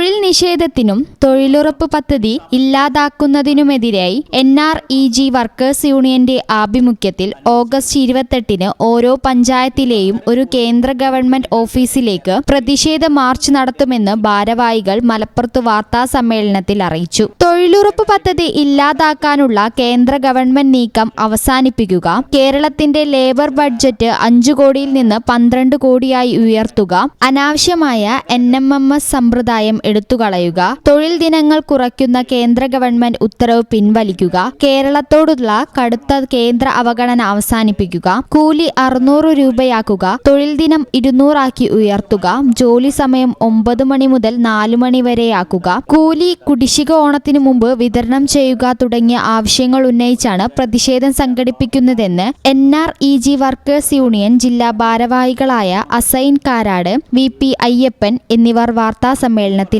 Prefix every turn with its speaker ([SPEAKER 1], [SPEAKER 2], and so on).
[SPEAKER 1] തൊഴിൽ നിഷേധത്തിനും തൊഴിലുറപ്പ് പദ്ധതി ഇല്ലാതാക്കുന്നതിനുമെതിരായി N R E G workers യൂണിയന്റെ ആഭിമുഖ്യത്തിൽ ഓഗസ്റ്റ് ഇരുപത്തെട്ടിന് ഓരോ പഞ്ചായത്തിലെയും ഒരു കേന്ദ്ര ഗവൺമെന്റ് ഓഫീസിലേക്ക് പ്രതിഷേധ മാർച്ച് നടത്തുമെന്ന് ഭാരവാഹികൾ മലപ്പുറത്ത് വാർത്താ സമ്മേളനത്തിൽ അറിയിച്ചു. തൊഴിലുറപ്പ് പദ്ധതി ഇല്ലാതാക്കാനുള്ള കേന്ദ്ര ഗവൺമെന്റ് നീക്കം അവസാനിപ്പിക്കുക കേരളത്തിന്റെ ലേബർ ബഡ്ജറ്റ് അഞ്ചു കോടിയിൽ നിന്ന് പന്ത്രണ്ട് കോടിയായി ഉയർത്തുക അനാവശ്യമായ എൻ എം എം എസ് സമ്പ്രദായം എടുത്തുകളയുക. തൊഴിൽ ദിനങ്ങൾ കുറയ്ക്കുന്ന കേന്ദ്ര ഗവൺമെന്റ് ഉത്തരവ് പിൻവലിക്കുക. കേരളത്തോടുള്ള കടുത്ത കേന്ദ്ര അവഗണന അവസാനിപ്പിക്കുക. കൂലി അറുന്നൂറ് രൂപയാക്കുക. തൊഴിൽ ദിനം ഇരുന്നൂറാക്കി ഉയർത്തുക. ജോലി സമയം ഒമ്പത് മണി മുതൽ നാലു മണി വരെയാക്കുക. കൂലി കുടിശ്ശിക ഓണത്തിന് മുമ്പ് വിതരണം ചെയ്യുക തുടങ്ങിയ ആവശ്യങ്ങൾ ഉന്നയിച്ചാണ് പ്രതിഷേധം സംഘടിപ്പിക്കുന്നതെന്ന് N R E G workers union ജില്ലാ ഭാരവാഹികളായ അസൈൻ കാരാട് വി പി അയ്യപ്പൻ എന്നിവർ വാർത്താ സമ്മേളനത്തിൽ